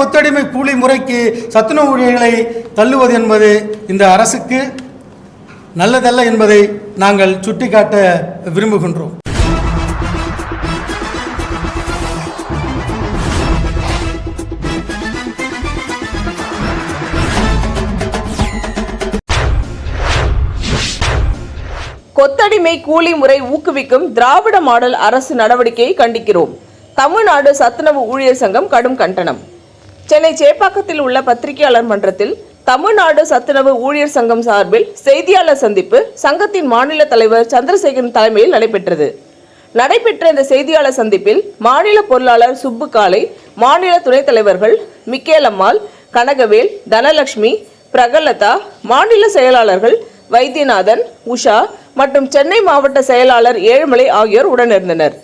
கொத்தடிமை கூலி முறைக்கு சத்துணவு ஊழியர்களை தள்ளுவது என்பது இந்த அரசுக்கு நல்லதல்ல என்பதை நாங்கள் சுட்டிக்காட்ட விரும்புகின்றோம். கொத்தடிமை கூலி முறை ஊக்குவிக்கும் திராவிட மாடல் அரசு நடவடிக்கையை கண்டிக்கிறோம். தமிழ்நாடு சத்துணவு ஊழியர் சங்கம் கடும் கண்டனம். சென்னை சேப்பாக்கத்தில் உள்ள பத்திரிகையாளர் மன்றத்தில் தமிழ்நாடு சத்துணவு ஊழியர் சங்கம் சார்பில் செய்தியாளர் சந்திப்பு சங்கத்தின் மாநில தலைவர் சந்திரசேகரன் தலைமையில் நடைபெற்றது. நடைபெற்ற இந்த செய்தியாளர் சந்திப்பில் மாநில பொருளாளர் சுப்பு காலை மாநில துணைத் தலைவர்கள் மிக்கேலம்மாள் கனகவேல் தனலட்சுமி பிரகலதா மாநில செயலாளர்கள் வைத்தியநாதன் உஷா மற்றும் சென்னை மாவட்ட செயலாளர் ஏழுமலை ஆகியோர் உடனிருந்தனர்.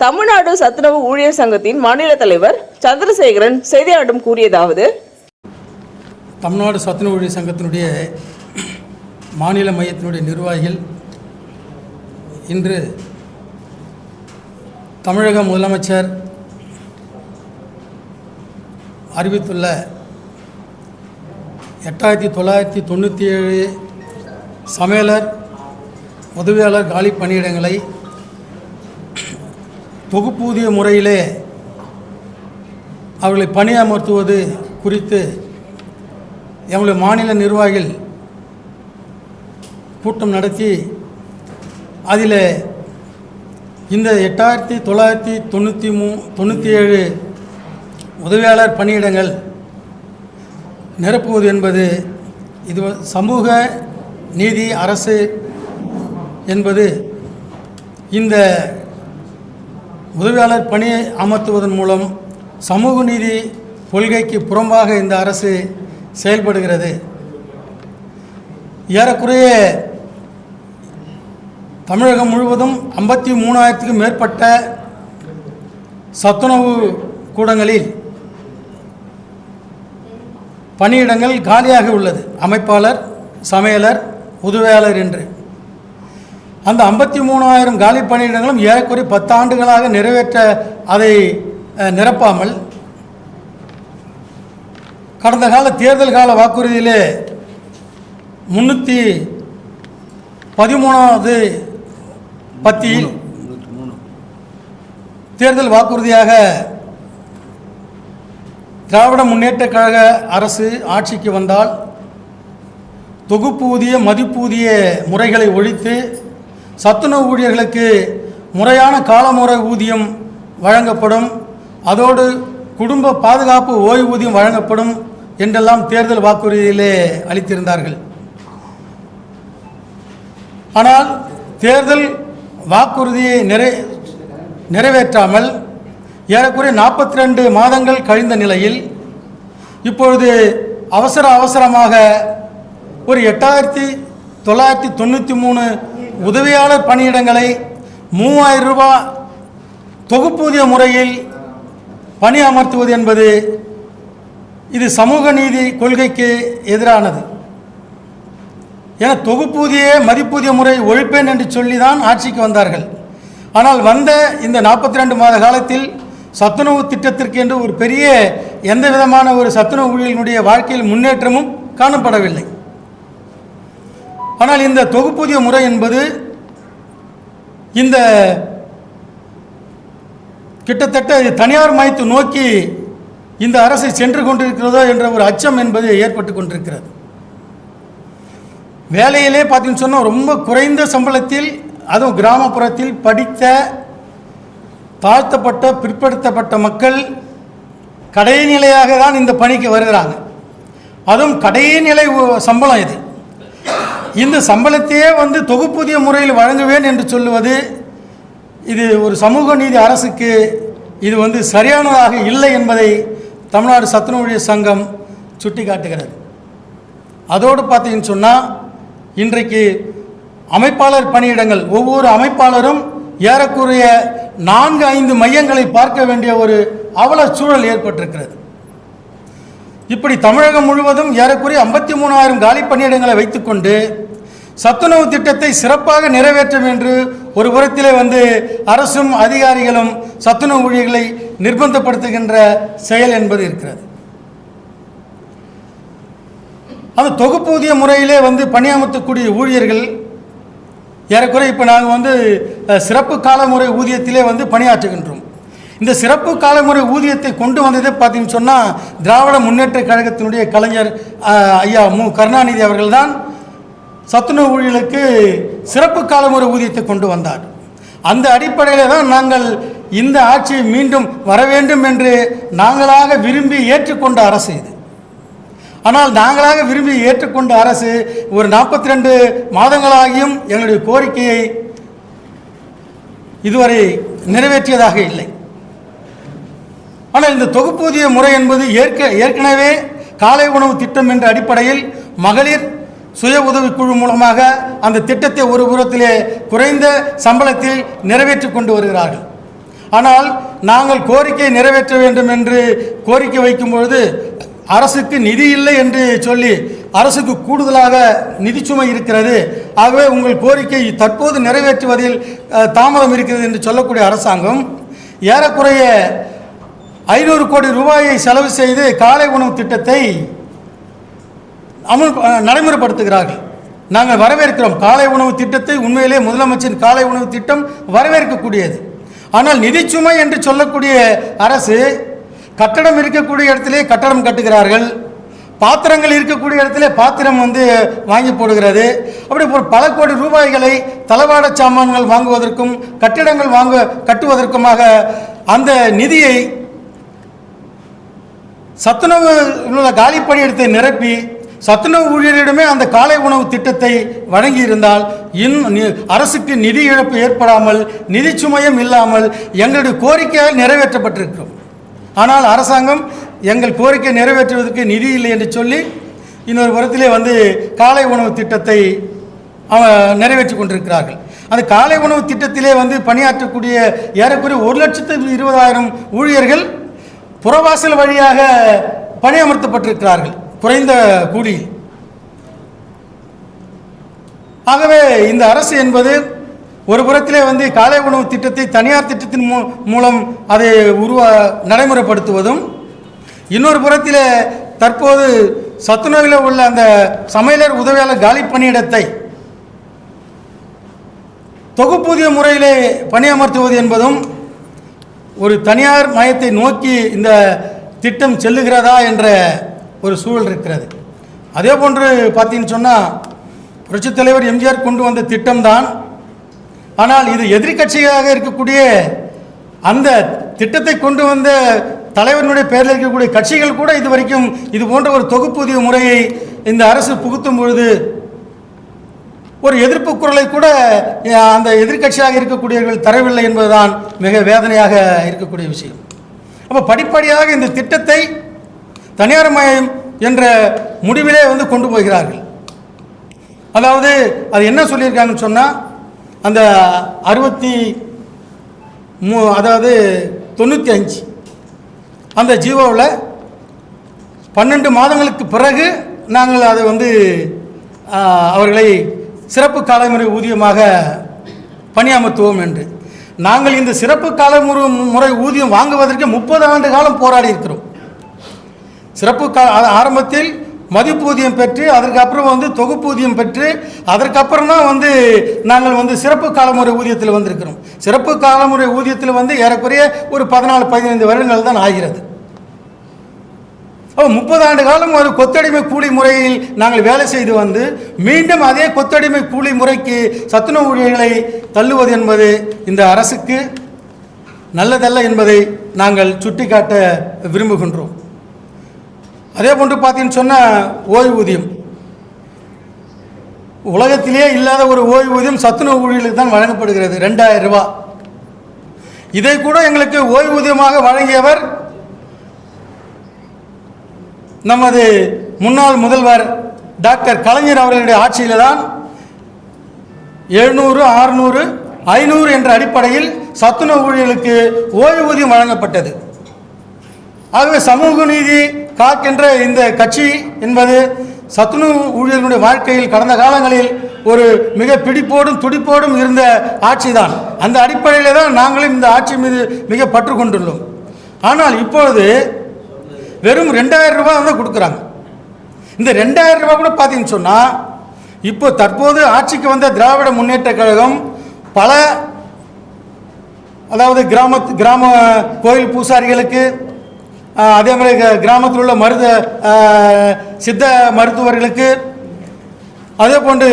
தமிழ்நாடு சத்துணவு ஊழியர் சங்கத்தின் மாநில தலைவர் சந்திரசேகரன் செய்தியாளரிடம் கூறியதாவது தமிழ்நாடு சத்துணவு ஊழியர் சங்கத்தினுடைய மாநில மையத்தினுடைய நிர்வாகிகள் இன்று தமிழக முதலமைச்சர் அறிவித்துள்ள எட்டாயிரத்தி தொள்ளாயிரத்தி தொண்ணூற்றி ஏழு சமையலர் உதவியாளர் காலி பணியிடங்களை தொகுப்பூதிய முறையிலே அவர்களை பணியமர்த்துவது குறித்து எங்களுடைய மாநில நிர்வாகிகள் கூட்டம் நடத்தி அதில் இந்த எட்டாயிரத்தி தொள்ளாயிரத்தி தொண்ணூற்றி மூ தொண்ணூற்றி ஏழு உதவியாளர் பணியிடங்கள் நிரப்புவது என்பது இது சமூக நீதி அரசு என்பது இந்த உதவியாளர் பணியை அமர்த்துவதன் மூலம் சமூக நீதி கொள்கைக்கு புறம்பாக இந்த அரசு செயல்படுகிறது. ஏறக்குறைய தமிழகம் முழுவதும் ஐம்பத்தி மூணாயிரத்துக்கும் மேற்பட்ட சத்துணவு கூடங்களில் பணியிடங்கள் காலியாக உள்ளது. அமைப்பாளர் சமையலர் உதவியாளர் என்று. அந்த ஐம்பத்தி மூணாயிரம் காலி பணியிடங்களும் ஏறக்குறைய பத்தாண்டுகளாக நிறைவேற்ற அதை நிரப்பாமல் கடந்த கால தேர்தல் கால வாக்குறுதியிலே முன்னூற்றி பதிமூணாவது பத்தியில் தேர்தல் வாக்குறுதியாக திராவிட முன்னேற்றக் கழக அரசு ஆட்சிக்கு வந்தால் தொகுப்பூதிய மதிப்பூதிய முறைகளை ஒழித்து சத்துணவு ஊழியர்களுக்கு முறையான காலமுறை ஊதியம் வழங்கப்படும். அதோடு குடும்ப பாதுகாப்பு ஓய்வூதியம் வழங்கப்படும் என்றெல்லாம் தேர்தல் வாக்குறுதியிலே அளித்திருந்தார்கள். ஆனால் தேர்தல் வாக்குறுதியை நிறை நிறைவேற்றாமல் ஏறக்குறைய நாற்பத்தி ரெண்டு மாதங்கள் கழிந்த நிலையில் இப்பொழுது அவசர அவசரமாக ஒரு எட்டாயிரத்தி தொள்ளாயிரத்தி தொண்ணூற்றி மூணு உதவியாளர் பணியிடங்களை மூவாயிரம் ரூபாய் தொகுப்பூதிய முறையில் பணி அமர்த்துவது என்பது இது சமூக நீதி கொள்கைக்கு எதிரானது. என தொகுப்பூதிய மதிப்பூதிய முறை ஒழிப்பேன் என்று சொல்லி தான் ஆட்சிக்கு வந்தார்கள். ஆனால் வந்த இந்த நாற்பத்தி ரெண்டு மாத காலத்தில் சத்துணவு திட்டத்திற்கு என்று ஒரு பெரிய எந்த விதமான ஒரு சத்துணவு ஊழியர்களுடைய வாழ்க்கையில் முன்னேற்றமும் காணப்படவில்லை. ஆனால் இந்த தொகுப்பூதிய முறை என்பது இந்த கிட்டத்தட்ட தனியார் மயத்தை நோக்கி இந்த அரசை சென்று கொண்டிருக்கிறதோ என்ற ஒரு அச்சம் என்பது ஏற்பட்டு கொண்டிருக்கிறது. வேலையிலே பார்த்தீங்கன்னு சொன்னால் ரொம்ப குறைந்த சம்பளத்தில் அதுவும் கிராமப்புறத்தில் படித்த தாழ்த்தப்பட்ட பிற்படுத்தப்பட்ட மக்கள் கடைநிலையாக தான் இந்த பணிக்கு வருகிறாங்க. அதுவும் கடைநிலை உ- சம்பளம் இது. இந்த சம்பளத்தையே வந்து தொகுப்பூதிய முறையில் வழங்குவேன் என்று சொல்லுவது இது ஒரு சமூக நீதி அரசுக்கு இது வந்து சரியானதாக இல்லை என்பதை தமிழ்நாடு சத்துணவு சங்கம் சுட்டிக்காட்டுகிறது. அதோடு பார்த்தீங்கன்னு சொன்னால் இன்றைக்கு அமைப்பாளர் பணியிடங்கள் ஒவ்வொரு அமைப்பாளரும் ஏறக்குறைய நான்கு ஐந்து மையங்களை பார்க்க வேண்டிய ஒரு அவல சூழல் ஏற்பட்டிருக்கிறது. இப்படி தமிழகம் முழுவதும் ஏறக்குறைய ஐம்பத்தி மூணாயிரம் காலி பணியிடங்களை வைத்துக்கொண்டு சத்துணவு திட்டத்தை சிறப்பாக நிறைவேற்றும் என்று ஒரு புறத்திலே வந்து அரசும் அதிகாரிகளும் சத்துணவு ஊழியர்களை நிர்பந்தப்படுத்துகின்ற செயல் என்பது இருக்கிறது. அந்த தொகுப்பூதிய முறையிலே வந்து பணியமர்த்தக்கூடிய ஊழியர்கள் ஏறக்குறைய இப்போ நாங்கள் வந்து சிறப்பு காலமுறை ஊதியத்திலே வந்து பணியாற்றுகின்றோம். இந்த சிறப்பு காலமுறை ஊதியத்தை கொண்டு வந்ததே பார்த்தீங்கன்னு சொன்னால் திராவிட முன்னேற்ற கழகத்தினுடைய கலைஞர் ஐயா மு. கருணாநிதி அவர்கள்தான் சத்துணவு ஊழியர்களுக்கு சிறப்பு காலமுறை ஊதியத்தை கொண்டு வந்தார். அந்த அடிப்படையில் தான் நாங்கள் இந்த ஆட்சி மீண்டும் வர வேண்டும் என்று நாங்களாக விரும்பி ஏற்றுக்கொண்ட அரசு இது. ஆனால் நாங்களாக விரும்பி ஏற்றுக்கொண்ட அரசு ஒரு நாற்பத்தி ரெண்டு மாதங்களாகியும் எங்களுடைய கோரிக்கையை இதுவரை நிறைவேற்றியதாக இல்லை. ஆனால் இந்த தொகுப்பூதிய முறை என்பது ஏற்க ஏற்கனவே காலை உணவு திட்டம் என்ற அடிப்படையில் மகளிர் சுய உதவிக்குழு மூலமாக அந்த திட்டத்தை ஒரு புறத்திலே குறைந்த சம்பளத்தில் நிறைவேற்றி கொண்டு வருகிறார்கள். ஆனால் நாங்கள் கோரிக்கை நிறைவேற்ற வேண்டும் என்று கோரிக்கை வைக்கும் பொழுது அரசுக்கு நிதி இல்லை என்று சொல்லி அரசுக்கு கூடுதலாக நிதிச்சுமை இருக்கிறது. ஆகவே உங்கள் கோரிக்கை தற்போது நிறைவேற்றுவதில் தாமதம் இருக்கிறது என்று சொல்லக்கூடிய அரசாங்கம் ஏறக்குறைய ஐநூறு கோடி ரூபாயை செலவு செய்து காலை உணவு திட்டத்தை அமல் நடைமுறைப்படுத்துகிறார்கள். நாங்கள் வரவேற்கிறோம். காலை உணவு திட்டத்தை உண்மையிலே முதலமைச்சரின் காலை உணவு திட்டம் வரவேற்கக்கூடியது. ஆனால் நிதிச்சுமை என்று சொல்லக்கூடிய அரசு கட்டடம் இருக்கக்கூடிய இடத்திலே கட்டடம் கட்டுகிறார்கள். பாத்திரங்கள் இருக்கக்கூடிய இடத்திலே பாத்திரம் வந்து வாங்கி போடுகிறது. அப்படி ஒரு பல கோடி ரூபாய்களை தளவாட சாமான்கள் வாங்குவதற்கும் கட்டிடங்கள் வாங்க கட்டுவதற்குமாக அந்த நிதியை சத்துணவு உள்ள காலி பணியிடத்தை நிரப்பி சத்துணவு ஊழியரிடமே அந்த காலை உணவு திட்டத்தை வழங்கி இருந்தால் இன் நி- அரசுக்கு நிதி இழப்பு ஏற்படாமல் நிதி சுமையும் இல்லாமல் எங்களுடைய கோரிக்கையால் நிறைவேற்றப்பட்டிருக்கிறோம். ஆனால் அரசாங்கம் எங்கள் கோரிக்கை நிறைவேற்றுவதற்கு நிதி இல்லை என்று சொல்லி இன்னொரு புறத்திலே வந்து காலை உணவு திட்டத்தை நிறைவேற்றி கொண்டிருக்கிறார்கள். அந்த காலை உணவு திட்டத்திலே வந்து பணியாற்றக்கூடிய ஏறக்குறைய ஒரு லட்சத்து இருபதாயிரம் ஊழியர்கள் புறவாசல் வழியாக பணியமர்த்தப்பட்டிருக்கிறார்கள் குறைந்த கூலியில். ஆகவே இந்த அரசு என்பது ஒரு புறத்திலே வந்து காலை உணவு திட்டத்தை தனியார் திட்டத்தின் மூ மூலம் அதை உருவா நடைமுறைப்படுத்துவதும் இன்னொரு புறத்திலே தற்போது சத்துணவில் உள்ள அந்த சமையலர் உதவியாளர் காலி பணியிடத்தை தொகுப்பூதிய முறையிலே பணியமர்த்துவது என்பதும் ஒரு தனியார் மயத்தை நோக்கி இந்த திட்டம் செல்லுகிறதா என்ற ஒரு சூழல் இருக்கிறது. அதே போன்று பார்த்தீங்கன்னு சொன்னால் புரட்சித் தலைவர் எம்ஜிஆர் கொண்டு வந்த திட்டம்தான். ஆனால் இது எதிர்க்கட்சியாக இருக்கக்கூடிய அந்த திட்டத்தை கொண்டு வந்த தலைவனுடைய பெயரில் இருக்கக்கூடிய கட்சிகள் கூட இது வரைக்கும் இது போன்ற ஒரு தொகுப்பூதிய முறையை இந்த அரசு புகுத்தும் பொழுது ஒரு எதிர்ப்பு குரலை கூட அந்த எதிர்க்கட்சியாக இருக்கக்கூடியவர்கள் தரவில்லை என்பதுதான் மிக வேதனையாக இருக்கக்கூடிய விஷயம். அப்போ படிப்படியாக இந்த திட்டத்தை தனியார் மயம் என்ற முடிவிலே வந்து கொண்டு போகிறார்கள். அதாவது அது என்ன சொல்லியிருக்காங்கன்னு சொன்னால் அந்த அறுபத்தி மூ அதாவது தொண்ணூற்றி அஞ்சு அந்த ஜீவோவில் பன்னெண்டு மாதங்களுக்கு பிறகு நாங்கள் அதை வந்து அவர்களை சிறப்பு காலமுறை ஊதியமாக பணியமர்த்துவோம் என்று. நாங்கள் இந்த சிறப்பு கால முறை ஊதியம் வாங்குவதற்கு முப்பது ஆண்டு காலம் போராடி இருக்கிறோம். சிறப்பு கா ஆரம்பத்தில் மதிப்பூதியம் பெற்று அதற்கப்புறம் வந்து தொகுப்பூதியம் பெற்று அதற்கப்புறம் தான் வந்து நாங்கள் வந்து சிறப்பு காலமுறை ஊதியத்தில் வந்திருக்கிறோம். சிறப்பு காலமுறை ஊதியத்தில் வந்து ஏறக்குறைய ஒரு பதினாலு பதினைந்து வருடங்கள் தான் ஆகிறது. அப்போ முப்பது ஆண்டு காலம் ஒரு கொத்தடிமை கூலி முறையில் நாங்கள் வேலை செய்து வந்து மீண்டும் அதே கொத்தடிமை கூலி முறைக்கு சத்துணவு ஊழியர்களை தள்ளுவது என்பது இந்த அரசுக்கு நல்லதல்ல என்பதை நாங்கள் சுட்டிக்காட்ட விரும்புகின்றோம். அதே போன்று பார்த்தீங்கன்னு சொன்னால் ஓய்வூதியம். உலகத்திலேயே இல்லாத ஒரு ஓய்வூதியம் சத்துணவு ஊழியர்களுக்கு தான் வழங்கப்படுகிறது ரெண்டாயிரம் ரூபா இதை கூட எங்களுக்கு ஓய்வூதியமாக வழங்கியவர் நமது முன்னாள் முதல்வர் டாக்டர் கலைஞர் அவர்களுடைய ஆட்சியில் தான் எழுநூறு அறுநூறு ஐநூறு என்ற அடிப்படையில் சத்துணவு ஊழியர்களுக்கு ஓய்வூதியம் வழங்கப்பட்டது. ஆகவே சமூக நீதி காக்கின்ற இந்த கட்சி என்பது சத்துணவு ஊழியர்களுடைய வாழ்க்கையில் கடந்த காலங்களில் ஒரு மிக பிடிப்போடும் துடிப்போடும் இருந்த ஆட்சி தான் அந்த அடிப்படையில் தான் நாங்களும் இந்த ஆட்சி மீது மிக பற்று கொண்டுள்ளோம். ஆனால் இப்பொழுது வெறும் ரெண்டாயிரம் ரூபாய் தான் கொடுக்குறாங்க. இந்த ரெண்டாயிரம் ரூபாய் கூட பார்த்தீங்கன்னு சொன்னால் இப்போ தற்போது ஆட்சிக்கு வந்த திராவிட முன்னேற்ற கழகம் பல அதாவது கிராமத்து கிராம கோயில் பூசாரிகளுக்கு அதே மாதிரி க- கிராமத்தில் உள்ள மருத சித்த மருத்துவர்களுக்கு அதே போன்று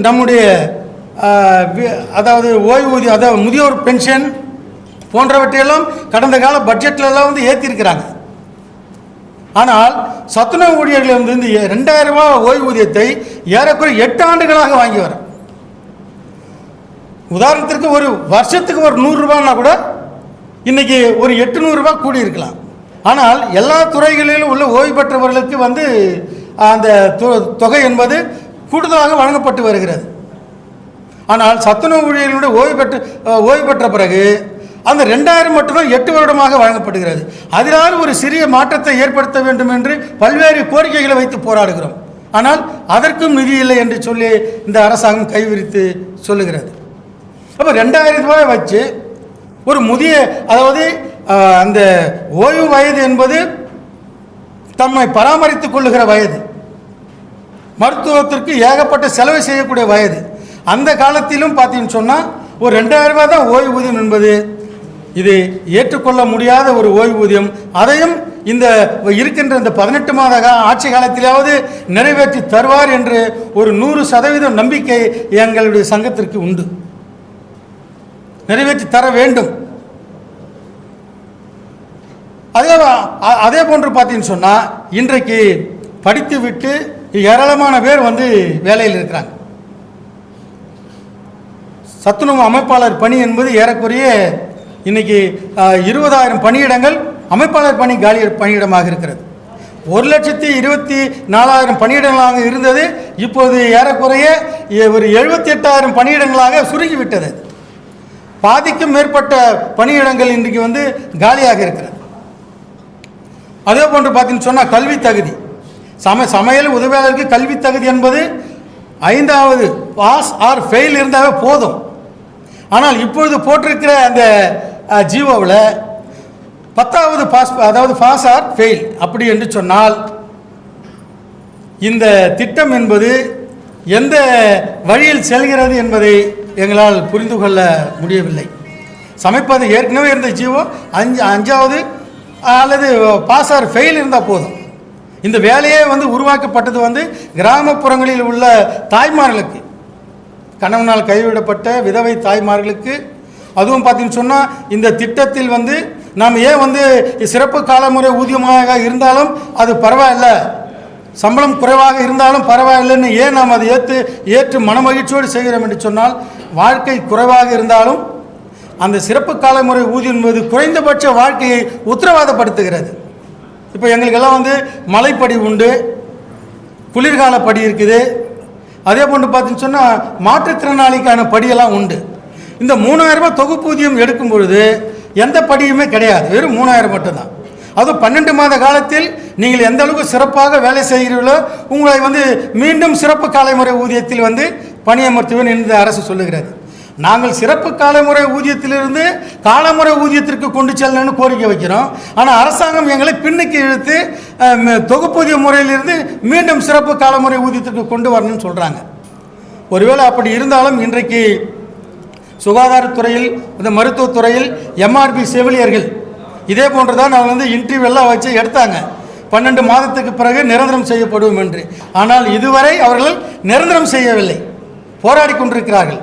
நம்முடைய அதாவது ஓய்வூதியம் அதாவது முதியோர் பென்ஷன் போன்றவற்றையெல்லாம் கடந்த கால பட்ஜெட்லலாம் வந்து ஏற்றிருக்கிறாங்க ஆனால் சத்துணவு ஊழியர்கள் வந்து இந்த ரெண்டாயிரம் ரூபாய் ஓய்வூதியத்தை ஏறக்குறைய எட்டு ஆண்டுகளாக வாங்கி வர. உதாரணத்திற்கு ஒரு வருஷத்துக்கு ஒரு நூறுரூபான்னா கூட இன்னைக்கு ஒரு எட்டுநூறுரூபா கூடி இருக்கலாம் ஆனால் எல்லா துறைகளிலும் உள்ள ஓய்வு பெற்றவர்களுக்கு வந்து அந்த தொ- தொகை என்பது கூடுதலாக வழங்கப்பட்டு வருகிறது. ஆனால் சத்துணவு ஊழியர்களுடைய ஓய்வு பெற்று ஓய்வு பெற்ற பிறகு அந்த ரெண்டாயிரம் மட்டும்தான் எட்டு வருடமாக வழங்கப்படுகிறது. அதனால் ஒரு சிறிய மாற்றத்தை ஏற்படுத்த வேண்டும் என்று பல்வேறு கோரிக்கைகளை வைத்து போராடுகிறோம். ஆனால் அதற்கும் நிதி இல்லை என்று சொல்லி இந்த அரசாங்கம் கைவிரித்து சொல்லுகிறது. அப்போ ரெண்டாயிரம் ரூபாய் வச்சு ஒரு முதிய அதாவது அந்த ஓய்வு வயது என்பது தம்மை பராமரித்துக் கொள்ளுகிற வயது. மருத்துவத்திற்கு ஏகப்பட்ட செலவு செய்யக்கூடிய வயது. அந்த காலத்திலும் பார்த்தீங்கன்னு சொன்னால் ஒரு ரெண்டாயிரம் ரூபாய் தான் ஓய்வூதியம் என்பது இது ஏற்றுக்கொள்ள முடியாத ஒரு ஓய்வூதியம். அதையும் இந்த இருக்கின்ற இந்த பதினெட்டு மாத ஆட்சி காலத்திலாவது நிறைவேற்றி தருவார் என்று ஒரு நூறு சதவீதம் நம்பிக்கை எங்களுடைய சங்கத்திற்கு உண்டு. நிறைவேற்றி தர வேண்டும். அதே அதே போன்று பார்த்தீங்கன்னு சொன்னால் இன்றைக்கு படித்து விட்டு ஏராளமான பேர் வந்து வேலையில் இருக்கிறாங்க. சத்துணவு அமைப்பாளர் பணி என்பது ஏறக்குறைய இன்னைக்கு இருபதாயிரம் பணியிடங்கள் அமைப்பாளர் பணி காலி பணியிடமாக இருக்கிறது. ஒரு லட்சத்தி இருபத்தி நாலாயிரம் பணியிடங்களாக இருந்தது. இப்போது ஏறக்குறைய ஒரு எழுபத்தி எட்டாயிரம் பணியிடங்களாக சுருங்கிவிட்டது பாதிக்கும் மேற்பட்ட பணியிடங்கள் இன்றைக்கு வந்து காலியாக இருக்கிறது. அதே போன்று பார்த்தீங்கன்னு சொன்னால் கல்வி தகுதி. சம சமையல் உதவியாளருக்கு கல்வி தகுதி என்பது ஐந்தாவது பாஸ் ஆர் ஃபெயில் இருந்தாவே போதும். ஆனால் இப்பொழுது போட்டிருக்கிற அந்த ஜீவோவில் பத்தாவது பாஸ் அதாவது பாஸ் ஆர் ஃபெயில் அப்படி என்று சொன்னால் இந்த திட்டம் என்பது எந்த வழியில் செல்கிறது என்பதை எங்களால் புரிந்து கொள்ள முடியவில்லை. சமைப்பது ஏற்கனவே இருந்த ஜீவோ அஞ்சு அஞ்சாவது அல்லது பாஸ் ஆர் ஃபெயில் இருந்தால் போதும். இந்த வேலையே வந்து உருவாக்கப்பட்டது வந்து கிராமப்புறங்களில் உள்ள தாய்மார்களுக்கு கணவனால் கைவிடப்பட்ட விதவை தாய்மார்களுக்கு அதுவும் பார்த்தீங்கன்னு சொன்னால் இந்த திட்டத்தில் வந்து நாம் ஏன் வந்து சிறப்பு காலமுறை ஊதியமாக இருந்தாலும் அது பரவாயில்ல. சம்பளம் குறைவாக இருந்தாலும் பரவாயில்லைன்னு ஏன் நாம் அதை ஏற்று ஏற்று மனமகிழ்ச்சியோடு செய்கிறோம் என்று சொன்னால் வாழ்க்கை குறைவாக இருந்தாலும் அந்த சிறப்பு காலமுறை ஊதியம் என்பது குறைந்தபட்ச வாழ்க்கையை உத்தரவாதப்படுத்துகிறது. இப்போ எங்களுக்கெல்லாம் வந்து மலைப்படி உண்டு குளிர்கால படி இருக்குது. அதே போன்று பார்த்தீங்கன்னு சொன்னால் மாற்றுத்திறனாளிக்கான படியெல்லாம் உண்டு. இந்த மூணாயிரம் ரூபாய் தொகுப்பூதியம் எடுக்கும் பொழுது எந்த படியுமே கிடையாது. வெறும் மூணாயிரம் மட்டும்தான். அதுவும் பன்னெண்டு மாத காலத்தில் நீங்கள் எந்த அளவுக்கு சிறப்பாக வேலை செய்கிறீர்களோ உங்களை வந்து மீண்டும் சிறப்பு காலைமுறை ஊதியத்தில் வந்து பணியமர்த்துவேன் என்று அரசு சொல்லுகிறது. நாங்கள் சிறப்பு காலமுறை ஊதியத்திலிருந்து காலமுறை ஊதியத்திற்கு கொண்டு செல்லணும்னு கோரிக்கை வைக்கிறோம். ஆனால் அரசாங்கம் எங்களை பின்னுக்கு இழுத்து தொகுப்பூதிய முறையிலிருந்து மீண்டும் சிறப்பு காலமுறை ஊதியத்திற்கு கொண்டு வரணும்னு சொல்கிறாங்க ஒருவேளை அப்படி இருந்தாலும் இன்றைக்கு சுகாதாரத்துறையில் இந்த மருத்துவத்துறையில் எம்ஆர்பி செவிலியர்கள். இதே போன்று தான் அவங்க வந்து இன்டர்வியூலாம் வச்சு எடுத்தாங்க. பன்னெண்டு மாதத்துக்கு பிறகு நிரந்தரம் செய்யப்படும் என்று. ஆனால் இதுவரை அவர்கள் நிரந்தரம் செய்யவில்லை. போராடி கொண்டிருக்கிறார்கள்.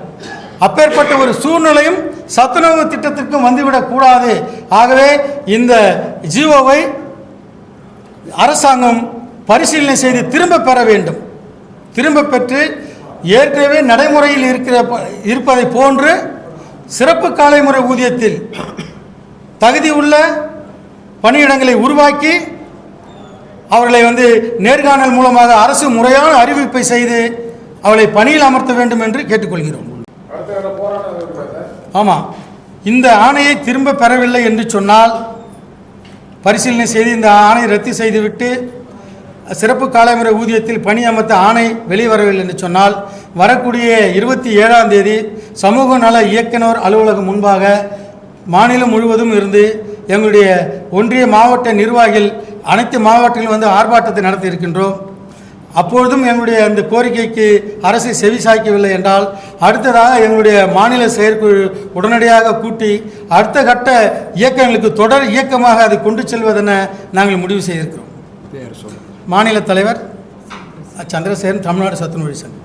அப்பேற்பட்ட ஒரு சூழ்நிலையும் சத்துணவு திட்டத்திற்கும் வந்துவிடக்கூடாது ஆகவே இந்த ஜியோவை அரசாங்கம் பரிசீலனை செய்து திரும்ப பெற வேண்டும். திரும்ப பெற்று ஏற்கனவே நடைமுறையில் இருக்கிற இருப்பதை போன்று சிறப்பு காலைமுறை ஊதியத்தில் தகுதி உள்ள பணியிடங்களை உருவாக்கி அவர்களை வந்து நேர்காணல் மூலமாக அரசு முறையான அறிவிப்பை செய்து அவளை பணியில் அமர்த்த வேண்டும் என்று கேட்டுக்கொள்கிறோம். ஆமாம் இந்த ஆணையை திரும்ப பெறவில்லை என்று சொன்னால் பரிசீலனை செய்து இந்த ஆணை ரத்து செய்துவிட்டு சிறப்பு காலமுறை ஊதியத்தில் பணி அமர்த்த ஆணை வெளிவரவில்லை என்று சொன்னால் வரக்கூடிய இருபத்தி ஏழாம் தேதி சமூக நல இயக்குனர் அலுவலகம் முன்பாக மாநிலம் முழுவதும் இருந்து எங்களுடைய ஒன்றிய மாவட்ட நிர்வாகிகள் அனைத்து மாவட்டங்களிலும் வந்து ஆர்ப்பாட்டத்தை நடத்தி இருக்கின்றோம். அப்பொழுதும் எங்களுடைய அந்த கோரிக்கைக்கு அரசு செவிசாய்க்கவில்லை என்றால் அடுத்ததாக எங்களுடைய மாநில செயற்குழு உடனடியாக கூட்டி அடுத்த கட்ட இயக்கங்களுக்கு தொடர் இயக்கமாக அதை கொண்டு செல்வதென நாங்கள் முடிவு செய்திருக்கிறோம். மாநில தலைவர் சந்திரசேகரன் தமிழ்நாடு சத்துணவு சங்கம்